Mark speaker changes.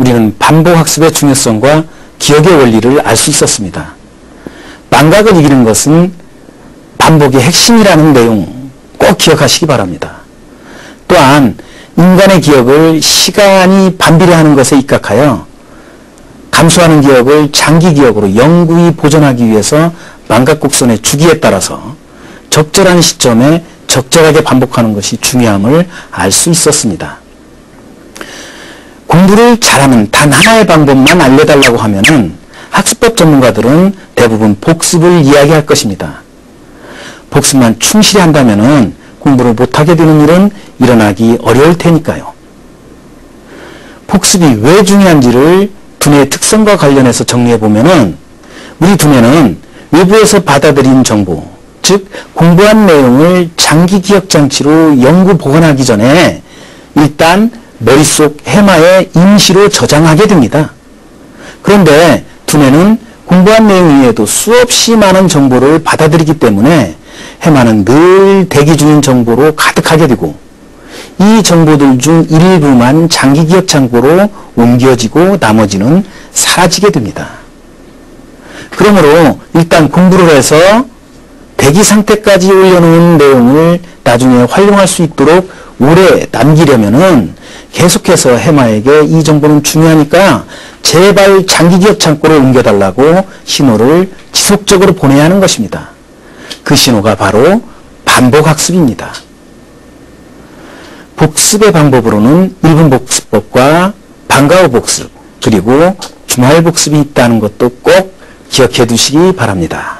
Speaker 1: 우리는 반복학습의 중요성과 기억의 원리를 알 수 있었습니다. 망각을 이기는 것은 반복의 핵심이라는 내용 꼭 기억하시기 바랍니다. 또한 인간의 기억을 시간이 반비례하는 것에 입각하여 감소하는 기억을 장기 기억으로 영구히 보존하기 위해서 망각 곡선의 주기에 따라서 적절한 시점에 적절하게 반복하는 것이 중요함을 알 수 있었습니다. 공부를 잘하는 단 하나의 방법만 알려달라고 하면은 학습법 전문가들은 대부분 복습을 이야기할 것입니다. 복습만 충실히 한다면은 공부를 못하게 되는 일은 일어나기 어려울 테니까요. 복습이 왜 중요한지를 두뇌의 특성과 관련해서 정리해 보면은 우리 두뇌는 외부에서 받아들인 정보, 즉 공부한 내용을 장기 기억 장치로 연구 보관하기 전에 일단 머릿속 해마에 임시로 저장하게 됩니다. 그런데 두뇌는 공부한 내용 외에도 수없이 많은 정보를 받아들이기 때문에 해마는 늘 대기 중인 정보로 가득하게 되고 이 정보들 중 일부만 장기 기억 창고로 옮겨지고 나머지는 사라지게 됩니다. 그러므로 일단 공부를 해서 대기 상태까지 올려놓은 내용을 나중에 활용할 수 있도록 오래 남기려면은 계속해서 해마에게 이 정보는 중요하니까 제발 장기 기억 창고로 옮겨달라고 신호를 지속적으로 보내야 하는 것입니다. 그 신호가 바로 반복학습입니다. 복습의 방법으로는 1분 복습법과 방과 후 복습 그리고 주말 복습이 있다는 것도 꼭 기억해 두시기 바랍니다.